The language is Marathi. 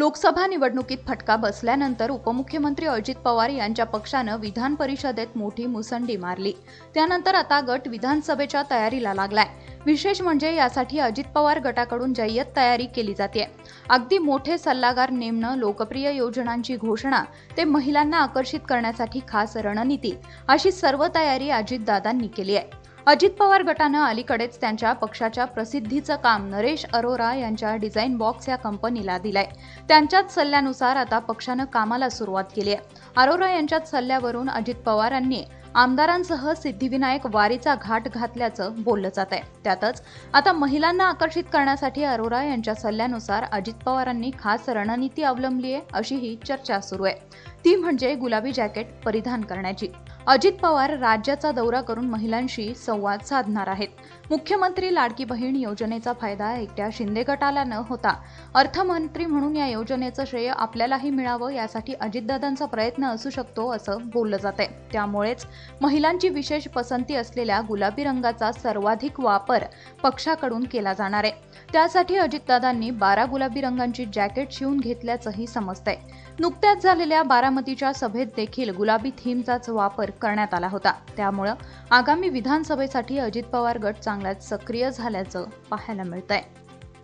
लोकसभा निवडणुकीत फटका बसल्यानंतर उपमुख्यमंत्री अजित पवार यांच्या पक्षानं विधान परिषदेत मोठी मुसंडी मारली. त्यानंतर आता गट विधानसभेच्या तयारीला लागलाय. विशेष म्हणजे यासाठी अजित पवार गटाकडून जय्यत तयारी केली जाते अगदी मोठे सल्लागार नेमणं लोकप्रिय योजनांची घोषणा ते महिलांना आकर्षित करण्यासाठी खास रणनीती अशी सर्व तयारी अजितदादांनी केली आहे. अजित पवार गटानं अलीकडेच त्यांच्या पक्षाच्या प्रसिद्धीचं काम नरेश अरोरा यांच्या डिझाईन बॉक्स या कंपनीला दिलंय. त्यांच्याच सल्ल्यानुसार आता पक्षानं कामाला सुरुवात केली आहे. अरोरा यांच्याच सल्ल्यावरून अजित पवारांनी आमदारांसह सिद्धिविनायक वारीचा घाट घातल्याचं बोललं जात आहे. त्यातच आता महिलांना आकर्षित करण्यासाठी अरोरा यांच्या सल्ल्यानुसार अजित पवारांनी खास रणनीती अवलंबली आहे अशीही चर्चा सुरू आहे. ती म्हणजे गुलाबी जॅकेट परिधान करण्याची. अजित पवार राज्याचा दौरा करून महिलांशी संवाद साधणार आहेत. मुख्यमंत्री लाडकी बहीण योजनेचा फायदा एकट्या शिंदे गटाला न होता. अर्थमंत्री म्हणून या योजनेचं श्रेय आपल्यालाही मिळावं यासाठी अजितदादांचा प्रयत्न असू शकतो असं बोललं जातंय. त्यामुळेच महिलांची विशेष पसंती असलेल्या गुलाबी रंगाचा सर्वाधिक वापर पक्षाकडून केला जाणार आहे. त्यासाठी अजितदादांनी बारा गुलाबी रंगांची जॅकेट शिवून घेतल्याचंही समजतंय. नुकत्याच झालेल्या बारा बारामतीच्या सभेत देखील गुलाबी थीमचाच वापर करण्यात आला होता. त्यामुळं आगामी विधानसभेसाठी अजित पवार गट चांगलाच सक्रिय झाल्याचं पाहायला मिळतंय.